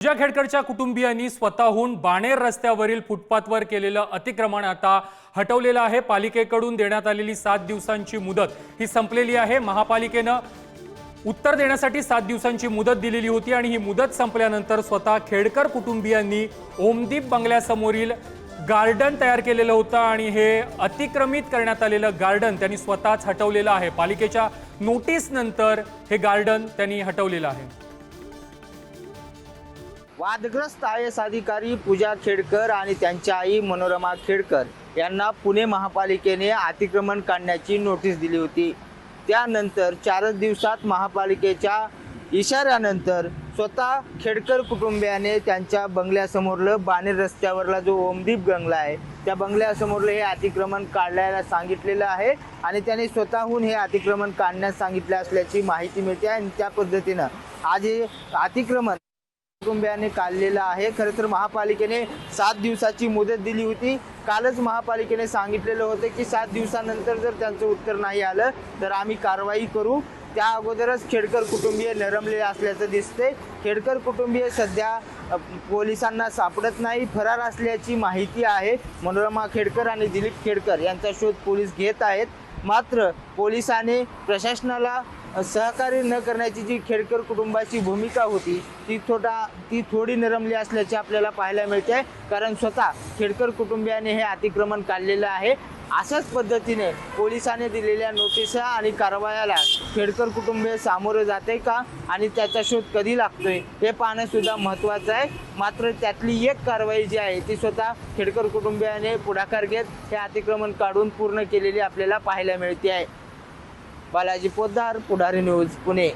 पूजा खेडकरच्या कुटुंबियांनी स्वतःहून बाणेर रस्त्यावरील फुटपाथवर केलेलं अतिक्रमण आता हटवलेलं आहे. पालिकेकडून देण्यात आलेली सात दिवसांची मुदत ही संपलेली आहे. महापालिकेनं उत्तर देण्यासाठी सात दिवसांची मुदत दिलेली होती आणि ही मुदत संपल्यानंतर स्वतः खेडकर कुटुंबियांनी ओमदीप बंगल्यासमोरील गार्डन तयार केलेलं होतं आणि हे अतिक्रमित करण्यात आलेलं गार्डन त्यांनी स्वतःच हटवलेलं आहे. पालिकेच्या नोटीसनंतर हे गार्डन त्यांनी हटवलेलं आहे. वादग्रस्त आय एस अधिकारी पूजा खेडकर आणि त्यांच्या आई मनोरमा खेडकर यांना पुणे महापालिकेने अतिक्रमण काढण्याची नोटीस दिली होती. त्यानंतर चारच दिवसात महापालिकेच्या इशाऱ्यानंतर स्वतः खेडकर कुटुंबियाने त्यांच्या बंगल्यासमोरलं बाणेर रस्त्यावरला जो ओमदीप बंगला आहे त्या बंगल्यासमोरलं हे अतिक्रमण काढायला सांगितलेलं आहे आणि त्यांनी स्वतःहून हे अतिक्रमण काढण्यास सांगितलं असल्याची माहिती मिळते आणि त्या पद्धतीनं आज हे अतिक्रमण कुटुंबियाने काढलेलं आहे. खरं तर महापालिकेने सात दिवसाची मुदत दिली होती. कालच महापालिकेने सांगितलेलं होतं की सात दिवसानंतर जर त्यांचं उत्तर नाही आलं तर आम्ही कारवाई करू. त्या अगोदरच खेडकर कुटुंबीय नरमले असल्याचं दिसते खेडकर कुटुंबीय सध्या पोलिसांना सापडत नाही फरार असल्याची माहिती आहे. मनोरमा खेडकर आणि दिलीप खेडकर यांचा शोध पोलीस घेत आहेत. मात्र पोलिसाने प्रशासनाला सहकार्य न करण्याची जी खेडकर कुटुंबाची भूमिका होती ती थोडा ती थोडी नरमली असल्याचे आपल्याला पाहायला मिळते कारण स्वतः खेडकर कुटुंबियाने हे अतिक्रमण काढलेलं आहे. अशाच पद्धतीने पोलिसांनी दिलेल्या नोटिसा आणि कारवायाला खेडकर कुटुंबीय सामोरं जाते का आणि त्याचा शोध कधी लागतोय हे पाहणं सुद्धा महत्त्वाचं आहे. मात्र त्यातली एक कारवाई जी आहे ती स्वतः खेडकर कुटुंबियाने पुढाकार घेत हे अतिक्रमण काढून पूर्ण केलेली आपल्याला पाहायला मिळते आहे. बालाजी पोद्दार पुढारी न्यूज पुणे.